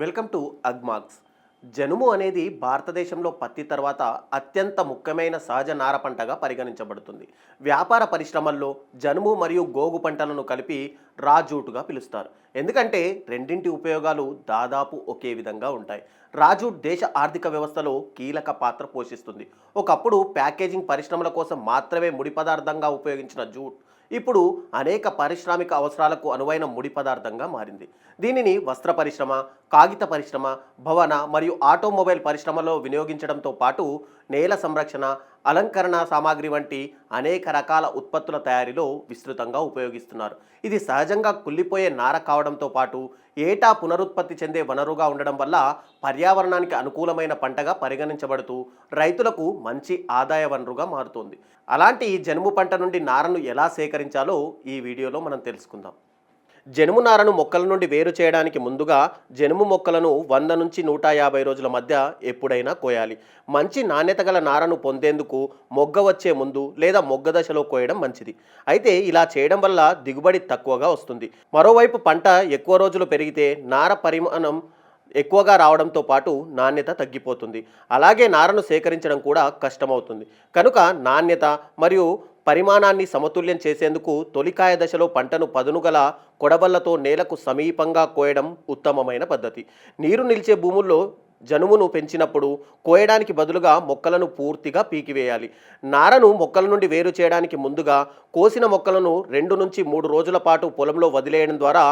Welcome to అగ్మాగ్స్ జనుము అనేది భారతదేశంలో పత్తి తర్వాత అత్యంత ముఖ్యమైన సహజ నార పంటగా పరిగణించబడుతుంది. వ్యాపార పరిశ్రమల్లో జనుము మరియు గోగు పంటలను కలిపి రాజూటుగా పిలుస్తారు. ఎందుకంటే రెండింటి ఉపయోగాలు దాదాపు ఒకే విధంగా ఉంటాయి. రాజూట్ దేశ ఆర్థిక వ్యవస్థలో కీలక పాత్ర పోషిస్తుంది. ఒకప్పుడు ప్యాకేజింగ్ పరిశ్రమల కోసం మాత్రమే ముడి పదార్థంగా ఉపయోగించిన జూట్ ఇప్పుడు అనేక పారిశ్రామిక అవసరాలకు అనువైన ముడి పదార్థంగా మారింది. దీనిని వస్త్ర పరిశ్రమ కాగిత పరిశ్రమ భవన మరియు ఆటోమొబైల్ పరిశ్రమలో వినియోగించడంతో పాటు నేల సంరక్షణ అలంకరణ సామాగ్రి వంటి అనేక రకాల ఉత్పత్తుల తయారీలో విస్తృతంగా ఉపయోగిస్తున్నారు. ఇది సహజంగా కుళ్ళిపోయే నార కావడంతో పాటు ఏటా పునరుత్పత్తి చెందే వనరుగా ఉండడం వల్ల పర్యావరణానికి అనుకూలమైన పంటగా పరిగణించబడుతూ రైతులకు మంచి ఆదాయ వనరుగా మారుతోంది. అలాంటి ఈ జనుము పంట నుండి నారను ఎలా సేకరించాలో ఈ వీడియోలో మనం తెలుసుకుందాం. జనుము నారను మొక్కల నుండి వేరు చేయడానికి ముందుగా జనుము మొక్కలను వంద నుంచి నూట యాభై రోజుల మధ్య ఎప్పుడైనా కోయాలి. మంచి నాణ్యత గల నారను పొందేందుకు మొగ్గ వచ్చే ముందు లేదా మొగ్గ దశలో కోయడం మంచిది. అయితే ఇలా చేయడం వల్ల దిగుబడి తక్కువగా వస్తుంది. మరోవైపు పంట ఎక్కువ రోజులు పెరిగితే నార పరిమాణం ఎక్కువగా రావడంతో పాటు నాణ్యత తగ్గిపోతుంది. అలాగే నారను సేకరించడం కూడా కష్టమవుతుంది. కనుక నాణ్యత మరియు పరిమాణాన్ని సమతుల్యం చేసేందుకు తొలికాయ దశలో పంటను పదునుగల కొడవళ్ళతో నేలకు సమీపంగా కోయడం ఉత్తమమైన పద్ధతి. నీరు నిలిచే భూముల్లో జనుమును పెంచినప్పుడు కోయడానికి బదులుగా మొక్కలను పూర్తిగా పీకివేయాలి. నారను మొక్కల నుండి వేరు చేయడానికి ముందుగా కోసిన మొక్కలను రెండు నుంచి మూడు రోజుల పాటు పొలంలో వదిలేయడం ద్వారా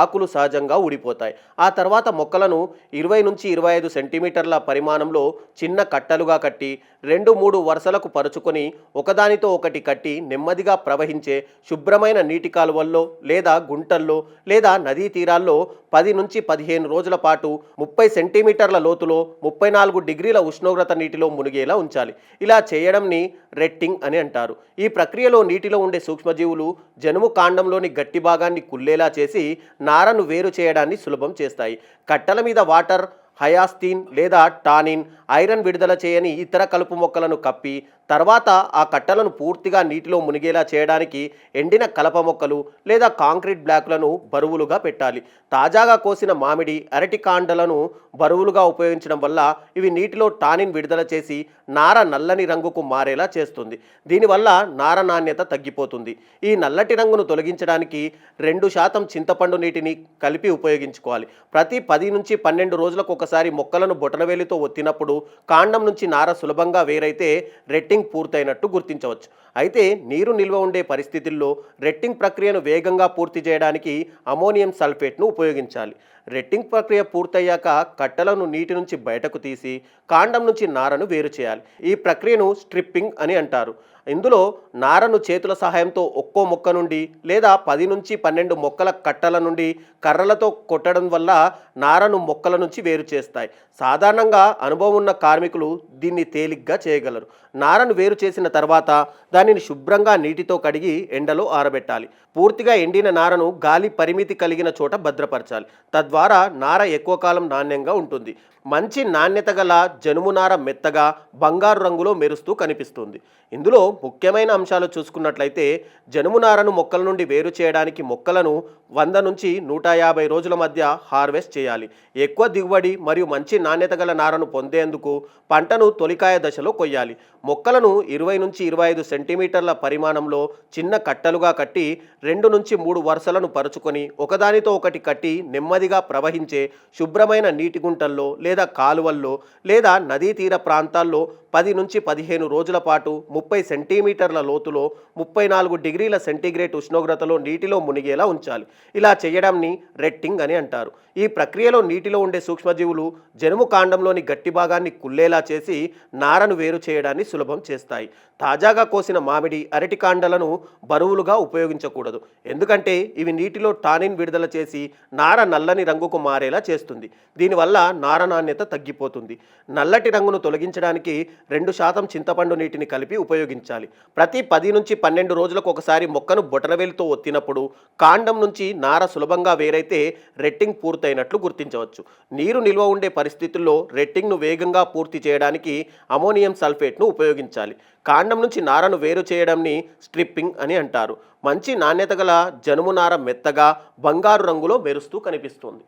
ఆకులు సహజంగా ఊడిపోతాయి. ఆ తర్వాత మొక్కలను ఇరవై నుంచి ఇరవై ఐదు సెంటీమీటర్ల పరిమాణంలో చిన్న కట్టలుగా కట్టి రెండు మూడు వరుసలకు పరుచుకొని ఒకదానితో ఒకటి కట్టి నెమ్మదిగా ప్రవహించే శుభ్రమైన నీటి కాలువల్లో లేదా గుంటల్లో లేదా నదీ తీరాల్లో పది నుంచి పదిహేను రోజుల పాటు ముప్పై సెంటీమీటర్ల లోతులో ముప్పై నాలుగు డిగ్రీల ఉష్ణోగ్రత నీటిలో మునిగేలా ఉంచాలి. ఇలా చేయడంని రెట్టింగ్ అని అంటారు. ఈ ప్రక్రియలో నీటిలో ఉండే సూక్ష్మజీవులు జనుము కాండంలోని గట్టి భాగాన్ని కుల్లేలా చేసి నారను వేరు చేయడాన్ని సులభం చేస్తాయి. కట్టల మీద వాటర్ హయాస్తీన్ లేదా టానిన్ ఐరన్ విడుదల చేయని ఇతర కలుపు మొక్కలను కప్పి తర్వాత ఆ కట్టలను పూర్తిగా నీటిలో మునిగేలా చేయడానికి ఎండిన కలప మొక్కలు లేదా కాంక్రీట్ బ్లాక్లను బరువులుగా పెట్టాలి. తాజాగా కోసిన మామిడి అరటి కాండలను బరువులుగా ఉపయోగించడం వల్ల ఇవి నీటిలో టానిన్ విడుదల చేసి నార నల్లని రంగుకు మారేలా చేస్తుంది. దీనివల్ల నార నాణ్యత తగ్గిపోతుంది. ఈ నల్లటి రంగును తొలగించడానికి రెండు శాతం చింతపండు నీటిని కలిపి ఉపయోగించుకోవాలి. ప్రతి పది నుంచి పన్నెండు రోజులకు ఒకసారి మొక్కలను బొటనవేలితో ఒత్తినప్పుడు కాండం నుంచి నార సులభంగా వేరైతే రెట్టింగ్ పూర్తయినట్టు గుర్తించవచ్చు. అయితే నీరు నిల్వ ఉండే పరిస్థితుల్లో రెట్టింగ్ ప్రక్రియను వేగంగా పూర్తి చేయడానికి అమోనియం సల్ఫేట్ను ఉపయోగించాలి. రెట్టింగ్ ప్రక్రియ పూర్తయ్యాక కట్టలను నీటి నుంచి బయటకు తీసి కాండం నుంచి నారను వేరు చేయాలి. ఈ ప్రక్రియను స్ట్రిప్పింగ్ అని అంటారు. ఇందులో నారను చేతుల సహాయంతో ఒక్కో మొక్క నుండి లేదా పది నుంచి పన్నెండు మొక్కల కట్టల నుండి కర్రలతో కొట్టడం వల్ల నారను మొక్కల నుంచి వేరు చేస్తాయి. సాధారణంగా అనుభవం ఉన్న కార్మికులు దీన్ని తేలిగ్గా చేయగలరు. నారను వేరు చేసిన తర్వాత దానిని శుభ్రంగా నీటితో కడిగి ఎండలో ఆరబెట్టాలి. పూర్తిగా ఎండిన నారను గాలి పరిమితి కలిగిన చోట భద్రపరచాలి. తద్వారా నార ఎక్కువ కాలం నాణ్యంగా ఉంటుంది. మంచి నాణ్యత గల జనుము నార మెత్తగా బంగారు రంగులో మెరుస్తూ కనిపిస్తుంది. ఇందులో ముఖ్యమైన అంశాలు చూసుకున్నట్లయితే జనుము నారను మొక్కల నుండి వేరు చేయడానికి మొక్కలను వంద నుంచి నూట యాభై రోజుల మధ్య హార్వెస్ట్ చేయాలి. ఎక్కువ దిగుబడి మరియు మంచి నాణ్యత గల నారను పొందేందుకు పంటను తొలికాయ దశలో కొయ్యాలి. మొక్కలను ఇరవై నుంచి ఇరవై ఐదు సెంటీమీటర్ల పరిమాణంలో చిన్న కట్టలుగా కట్టి రెండు నుంచి మూడు వరుసలను పరుచుకొని ఒకదానితో ఒకటి కట్టి నెమ్మదిగా ప్రవహించే శుభ్రమైన నీటి గుంటల్లో లేదా కాలువల్లో లేదా నదీ తీర ప్రాంతాల్లో పది నుంచి పదిహేను రోజుల పాటు ముప్పై సెంటీమీటర్ల లోతులో ముప్పై నాలుగు డిగ్రీల సెంటీగ్రేడ్ ఉష్ణోగ్రతలో నీటిలో మునిగేలా ఉంచాలి. ఇలా చేయడాన్ని రెట్టింగ్ అని అంటారు. ఈ ప్రక్రియలో నీటిలో ఉండే సూక్ష్మజీవులు జనుము కాండంలోని గట్టి భాగాన్ని కుల్లేలా చేసి నారను వేరు చేయడాన్ని సులభం చేస్తాయి. తాజాగా కోసిన మామిడి అరటి కాండలను బరువులుగా ఉపయోగించకూడదు. ఎందుకంటే ఇవి నీటిలో టానిన్ విడుదల చేసి నార నల్లని రంగుకు మారేలా చేస్తుంది. దీనివల్ల నార నాణ్యత తగ్గిపోతుంది. నల్లటి రంగును తొలగించడానికి రెండు శాతం చింతపండు నీటిని కలిపి ఉపయోగించాలి. ప్రతి పది నుంచి పన్నెండు రోజులకు ఒకసారి మొక్కను బొటనవేలితో ఒత్తినప్పుడు కాండం నుంచి నార సులభంగా వేరైతే రెట్టింగ్ పూర్తయినట్లు గుర్తించవచ్చు. నీరు నిల్వ ఉండే పరిస్థితుల్లో రెట్టింగ్ను వేగంగా పూర్తి చేయడానికి అమోనియం సల్ఫేట్ను ఉపయోగించాలి. కాండం నుంచి నారను వేరు చేయడంని స్ట్రిప్పింగ్ అని అంటారు. మంచి నాణ్యత గల జనుము నార మెత్తగా బంగారు రంగులో మెరుస్తూ కనిపిస్తుంది.